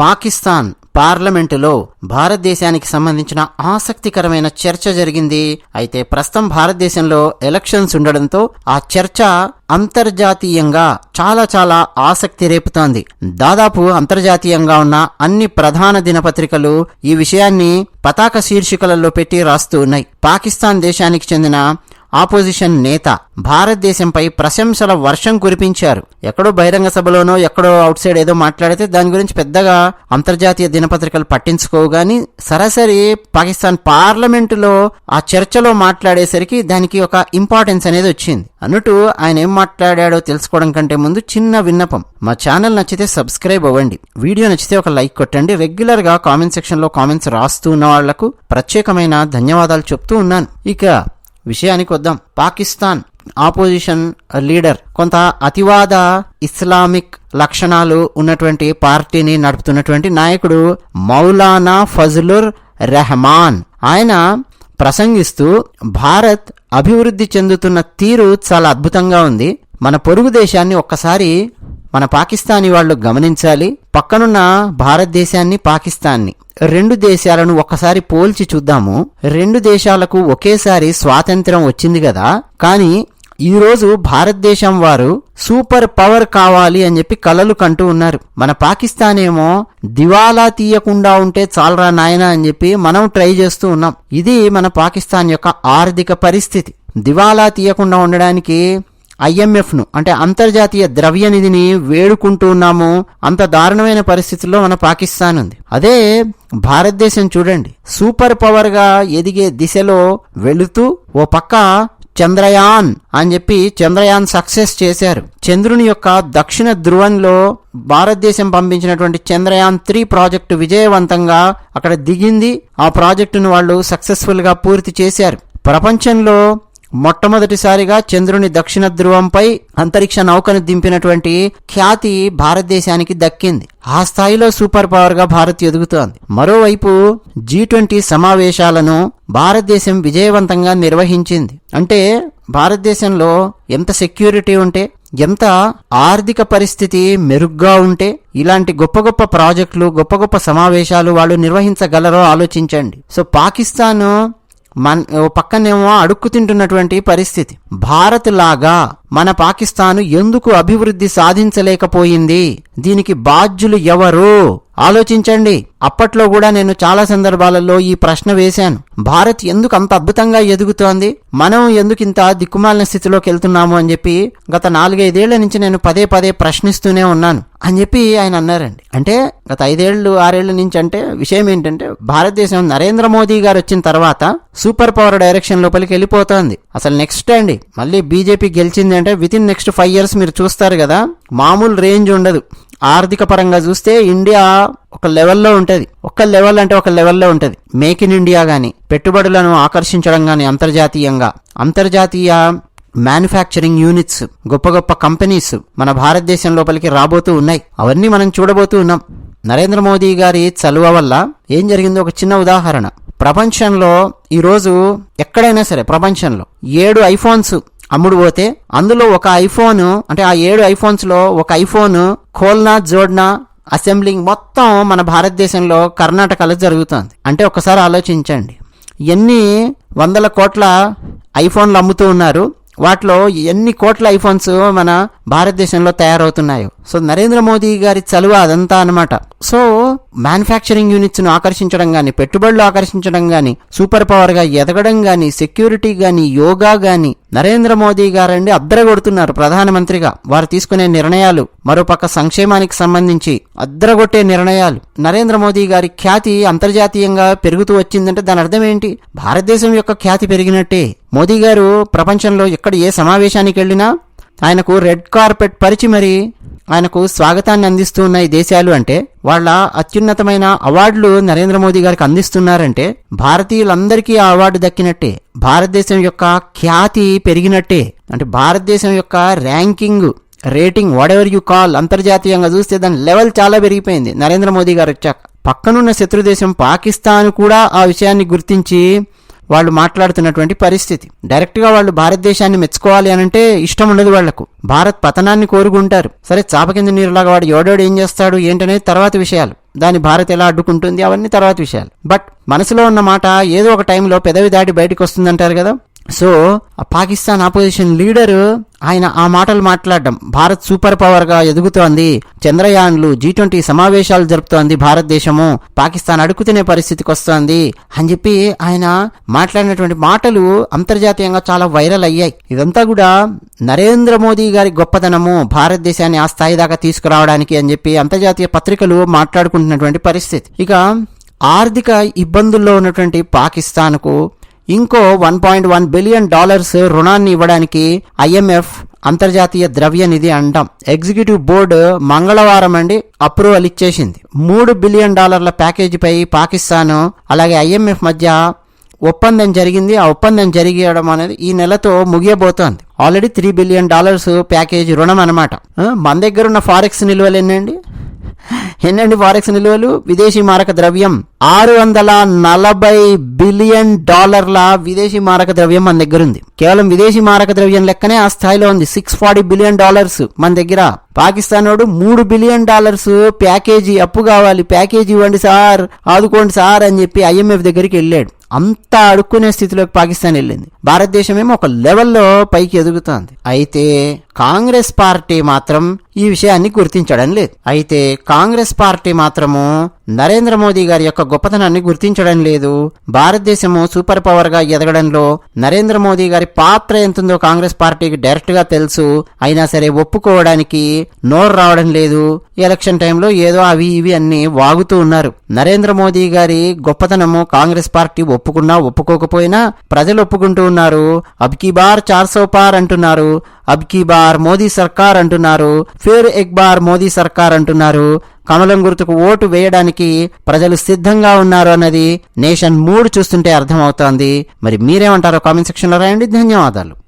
పాకిస్తాన్ పార్లమెంటులో భారతదేశానికి సంబంధించిన ఆసక్తికరమైన చర్చ జరిగింది. అయితే ప్రస్తుతం భారతదేశంలో ఎలక్షన్స్ ఉండడంతో ఆ చర్చ అంతర్జాతీయంగా చాలా చాలా ఆసక్తి రేపుతోంది. దాదాపు అంతర్జాతీయంగా ఉన్న అన్ని ప్రధాన దినపత్రికలు ఈ విషయాన్ని పతాక శీర్షికలలో పెట్టి రాస్తూ ఉన్నాయి. పాకిస్తాన్ దేశానికి చెందిన ఆపోజిషన్ నేత భారతదేశంపై ప్రశంసల వర్షం కురిపించారు. ఎక్కడో బహిరంగ సభలోనో ఎక్కడో అవుట్ సైడ్ ఏదో మాట్లాడితే దాని గురించి పెద్దగా అంతర్జాతీయ దినపత్రికలు పట్టించుకోవు గాని సరాసరి పాకిస్తాన్ పార్లమెంటులో ఆ చర్చలో మాట్లాడేసరికి దానికి ఒక ఇంపార్టెన్స్ అనేది వచ్చింది. అన్నట్టు ఆయన ఏం మాట్లాడాడో తెలుసుకోవడం కంటే ముందు చిన్న విన్నపం. మా ఛానల్ నచ్చితే సబ్స్క్రైబ్ అవ్వండి. వీడియో నచ్చితే ఒక లైక్ కొట్టండి. రెగ్యులర్గా కామెంట్ సెక్షన్లో కామెంట్స్ రాస్తూ ఉన్న వాళ్ళకు ప్రత్యేకమైన ధన్యవాదాలు చెప్తూ ఉన్నాను. ఇక విషయానికి వద్దాం. Pakistan opposition leader. కొంత అతివాద ఇస్లామిక్ లక్షణాలు ఉన్నటువంటి పార్టీని నడుపుతున్నటువంటి నాయకుడు మౌలానా ఫజలుర్ రెహమాన్. ఆయన ప్రసంగిస్తూ భారత్ అభివృద్ధి చెందుతున్న తీరు చాలా అద్భుతంగా ఉంది. మన పొరుగు దేశాన్ని ఒక్కసారి మన పాకిస్తానీ వాళ్ళు గమనించాలి పక్కనున్న భారతదేశాన్ని పాకిస్తాన్ని. రెండు దేశాలను ఒక్కసారి పోల్చి చూద్దాము. రెండు దేశాలకు ఒకేసారి స్వాతంత్రం వచ్చింది కదా? కానీ ఈరోజు భారతదేశం వారు సూపర్ పవర్ కావాలి అని చెప్పి కలలు కంటూ ఉన్నారు. మన పాకిస్తాన్ ఏమో దివాలా తీయకుండా ఉంటే చాలరా నాయనా అని చెప్పి మనం ట్రై చేస్తూ ఉన్నాం. ఇది మన పాకిస్తాన్ యొక్క ఆర్థిక పరిస్థితి. దివాలా తీయకుండా ఉండడానికి ఐఎంఎఫ్ను అంటే అంతర్జాతీయ ద్రవ్య నిధిని వేడుకుంటూ ఉన్నాము అంత దారుణమైన పరిస్థితుల్లో మన పాకిస్తాన్ ఉంది. అదే భారతదేశం చూడండి. సూపర్ పవర్గా ఎదిగే దిశలో వెళుతూ ఓ పక్క చంద్రయాన్ అని చెప్పి చంద్రయాన్ సక్సెస్ చేశారు. చంద్రుని యొక్క దక్షిణ ధ్రువంలో భారతదేశం పంపించినటువంటి చంద్రయాన్ త్రీ ప్రాజెక్టు విజయవంతంగా అక్కడ దిగింది. ఆ ప్రాజెక్టును వాళ్ళు సక్సెస్ఫుల్గా పూర్తి చేశారు. ప్రపంచంలో మొట్టమొదటిసారిగా చంద్రుని దక్షిణ ధ్రువంపై అంతరిక్ష నౌకను దింపినటువంటి ఖ్యాతి భారతదేశానికి దక్కింది. ఆ స్థాయిలో సూపర్ పవర్గా భారత్ ఎదుగుతోంది. మరోవైపు జీ ట్వంటీ సమావేశాలను భారతదేశం విజయవంతంగా నిర్వహించింది. అంటే భారతదేశంలో ఎంత సెక్యూరిటీ ఉంటే ఎంత ఆర్థిక పరిస్థితి మెరుగ్గా ఉంటే ఇలాంటి గొప్ప గొప్ప ప్రాజెక్టులు గొప్ప గొప్ప సమావేశాలు వాళ్ళు నిర్వహించగలరో ఆలోచించండి. సో పాకిస్తాన్ మన్ ఓ పక్కనేమో అడుక్కు తింటున్నటువంటి పరిస్థితి. భారత్ లాగా మన పాకిస్తాను ఎందుకు అభివృద్ధి సాధించలేకపోయింది? దీనికి బాధ్యులు ఎవరు? ఆలోచించండి. అప్పట్లో కూడా నేను చాలా సందర్భాలలో ఈ ప్రశ్న వేశాను. భారత్ ఎందుకు అంత అద్భుతంగా ఎదుగుతోంది? మనం ఎందుకు ఇంత దిక్కుమాలిన స్థితిలోకి వెళ్తున్నాము అని చెప్పి గత నాలుగైదేళ్ళ నుంచి నేను పదే పదే ప్రశ్నిస్తూనే ఉన్నాను. అని చెప్పి ఆయన అన్నారండి. అంటే గత ఐదేళ్ళు ఆరేళ్ళ నుంచి అంటే విషయం ఏంటంటే భారతదేశం నరేంద్ర మోదీ గారు వచ్చిన తర్వాత సూపర్ పవర్ డైరెక్షన్ లోపలికి వెళ్ళిపోతోంది. అసలు నెక్స్ట్ అండి. మళ్ళీ బీజేపీ గెలిచింది అంటే with in next five years మీరు చూస్తారు కదా మామూలు రేంజ్ ఉండదు. ఆర్థిక పరంగా చూస్తే ఇండియా ఒక లెవెల్లో ఉంటుంది. ఒక లెవెల్ అంటే ఒక లెవెల్లో ఉంటుంది. మేక్ ఇన్ ఇండియా కానీ పెట్టుబడులను ఆకర్షించడం కానీ అంతర్జాతీయంగా అంతర్జాతీయ మ్యానుఫ్యాక్చరింగ్ యూనిట్స్ గొప్ప గొప్ప కంపెనీస్ మన భారతదేశం లోపలికి రాబోతూ ఉన్నాయి. అవన్నీ మనం చూడబోతూ ఉన్నాం. నరేంద్ర మోదీ గారి చలువ వల్ల ఏం జరిగిందో ఒక చిన్న ఉదాహరణ. ప్రపంచంలో ఈరోజు ఎక్కడైనా సరే ప్రపంచంలో ఏడు ఐఫోన్స్ అమ్ముడు పోతే అందులో ఒక ఐఫోన్ అంటే ఆ ఏడు ఐఫోన్స్లో ఒక ఐఫోన్ ఖోల్నా జోడ్నా అసెంబ్లింగ్ మొత్తం మన భారతదేశంలో కర్ణాటకలో జరుగుతుంది. అంటే ఒకసారి ఆలోచించండి. ఎన్ని వందల కోట్ల ఐఫోన్లు అమ్ముతూ ఉన్నారు. వాటిలో ఎన్ని కోట్ల ఐఫోన్స్ మన భారతదేశంలో తయారవుతున్నాయో. సో నరేంద్ర మోదీ గారి చలువ అదంతా అనమాట సో మ్యానుఫ్యాక్చరింగ్ యూనిట్స్ను ఆకర్షించడం గాని పెట్టుబడులు ఆకర్షించడం గాని సూపర్ పవర్గా ఎదగడం గాని సెక్యూరిటీ గాని యోగా గాని నరేంద్ర మోదీ గారండి అద్దరగొడుతున్నారు ప్రధానమంత్రిగా. వారు తీసుకునే నిర్ణయాలు మరోపక్క సంక్షేమానికి సంబంధించి అద్దరగొట్టే నిర్ణయాలు. నరేంద్ర మోదీ గారి ఖ్యాతి అంతర్జాతీయంగా పెరుగుతూ వచ్చిందంటే దాని అర్థం ఏంటి? భారతదేశం యొక్క ఖ్యాతి పెరిగినట్టే. మోదీ గారు ప్రపంచంలో ఎక్కడ ఏ సమావేశానికి వెళ్ళినా ఆయనకు రెడ్ కార్పెట్ పరిచి మరి ఆయనకు స్వాగతాన్ని అందిస్తూ ఉన్న ఈ దేశాలు అంటే వాళ్ళ అత్యున్నతమైన అవార్డులు నరేంద్ర మోదీ గారికి అందిస్తున్నారంటే భారతీయులందరికీ ఆ అవార్డు దక్కినట్టే భారతదేశం యొక్క ఖ్యాతి పెరిగినట్టే. అంటే భారతదేశం యొక్క ranking rating whatever you call అంతర్జాతీయంగా చూస్తే దాని లెవెల్ చాలా పెరిగిపోయింది. నరేంద్ర మోదీ గారు వచ్చాక. పక్కనున్న శత్రుదేశం పాకిస్తాన్ కూడా ఆ విషయాన్ని గుర్తించి వాళ్ళు మాట్లాడుతున్నటువంటి పరిస్థితి. డైరెక్ట్గా వాళ్ళు భారతదేశాన్ని మెచ్చుకోవాలి అనంటే ఇష్టం ఉండదు వాళ్ళకు. భారత్ పతనాన్ని కోరుకుంటారు. సరే చాప కింద నీరులాగా వాడు ఎవడోడు ఏం చేస్తాడు ఏంటనేది తర్వాత విషయాలు. దాని భారత్ ఎలా అడ్డుకుంటుంది అవన్నీ తర్వాత విషయాలు. బట్ మనసులో ఉన్న మాట ఏదో ఒక టైంలో పెదవి దాటి బయటకు వస్తుందంటారు కదా? సో పాకిస్తాన్ ఆపోజిషన్ లీడర్ ఆయన ఆ మాటలు మాట్లాడడం భారత్ సూపర్ పవర్గా ఎదుగుతోంది చంద్రయాన్లు జీ ట్వంటీ సమావేశాలు జరుపుతోంది భారతదేశము పాకిస్తాన్ అడుగుతునే పరిస్థితికి వస్తోంది అని చెప్పి ఆయన మాట్లాడినటువంటి మాటలు అంతర్జాతీయంగా చాలా వైరల్ అయ్యాయి. ఇదంతా కూడా నరేంద్ర మోదీ గారి గొప్పతనము భారతదేశాన్ని ఆ స్థాయి దాకా తీసుకురావడానికి అని చెప్పి అంతర్జాతీయ పత్రికలు మాట్లాడుకుంటున్నటువంటి పరిస్థితి. ఇక ఆర్థిక ఇబ్బందుల్లో ఉన్నటువంటి పాకిస్తాన్కు ఇంకో one point one billion dollars రుణాన్ని ఇవ్వడానికి ఐఎంఎఫ్ అంతర్జాతీయ ద్రవ్య నిధి అంటాం ఎగ్జిక్యూటివ్ బోర్డు మంగళవారం అండి అప్రూవల్ ఇచ్చేసింది. మూడు బిలియన్ డాలర్ల ప్యాకేజీపై పాకిస్తాన్ అలాగే ఐఎంఎఫ్ మధ్య ఒప్పందం జరిగింది. ఆ ఒప్పందం జరిగడం అనేది ఈ నెలతో ముగియబోతోంది. Already three billion dollars package రుణం అనమాట మన దగ్గర ఉన్న ఫారెక్స్ నిల్వలు ఎన్నండి ఎన్నండి ఫారెక్స్ నిల్వలు? విదేశీ మారక ద్రవ్యం. ఆరు వందల నలభై బిలియన్ డాలర్ల విదేశీ మారక ద్రవ్యం మన దగ్గర ఉంది కేవలం విదేశీ మారక ద్రవ్యం లెక్కనే ఆ స్థాయిలో ఉంది. సిక్స్ ఫార్టీ బిలియన్ డాలర్స్ మన దగ్గర. పాకిస్తాన్ వాడు మూడు బిలియన్ డాలర్స్ ప్యాకేజీ అప్పు కావాలి. ప్యాకేజీ ఇవ్వండి సార్. ఆదుకోండి సార్ అని చెప్పి ఐఎంఎఫ్ దగ్గరికి వెళ్ళాడు. అంత అడుక్కునే స్థితిలోకి పాకిస్తాన్ వెళ్ళింది. భారతదేశమేమో ఒక లెవెల్లో పైకి ఎదుగుతోంది. అయితే కాంగ్రెస్ పార్టీ మాత్రం ఈ విషయాన్ని గుర్తించడం లేదు. అయితే కాంగ్రెస్ పార్టీ మాత్రము నరేంద్ర మోదీ గారి యొక్క గొప్పతనాన్ని గుర్తించడం లేదు. భారతదేశము సూపర్ పవర్గా ఎదగడంలో నరేంద్ర మోదీ గారి పాత్ర ఎంతుందో కాంగ్రెస్ పార్టీకి డైరెక్ట్గా తెలుసు. అయినా సరే ఒప్పుకోవడానికి నోరు రావడం లేదు. ఎలక్షన్ టైంలో ఏదో అవి ఇవి అన్ని వాగుతూ ఉన్నారు. నరేంద్ర మోదీ గారి గొప్పతనము కాంగ్రెస్ పార్టీ ఒప్పుకున్నా ఒప్పుకోకపోయినా ప్రజలు ఒప్పుకుంటూ ఉన్నారు. అబ్కీ బార్ చార్ సో పార్ అంటున్నారు. అబ్కీ బార్ మోదీ సర్కార్ అంటున్నారు. ఫిర్ ఎక్ బార్ మోదీ సర్కార్ అంటున్నారు. కమలం గుర్తుకు ఓటు వేయడానికి ప్రజలు సిద్ధంగా ఉన్నారు అన్నది నేషన్ మూడు చూస్తుంటే అర్థమవుతోంది. మరి మీరేమంటారో కామెంట్ సెక్షన్లో రాయండి. ధన్యవాదాలు.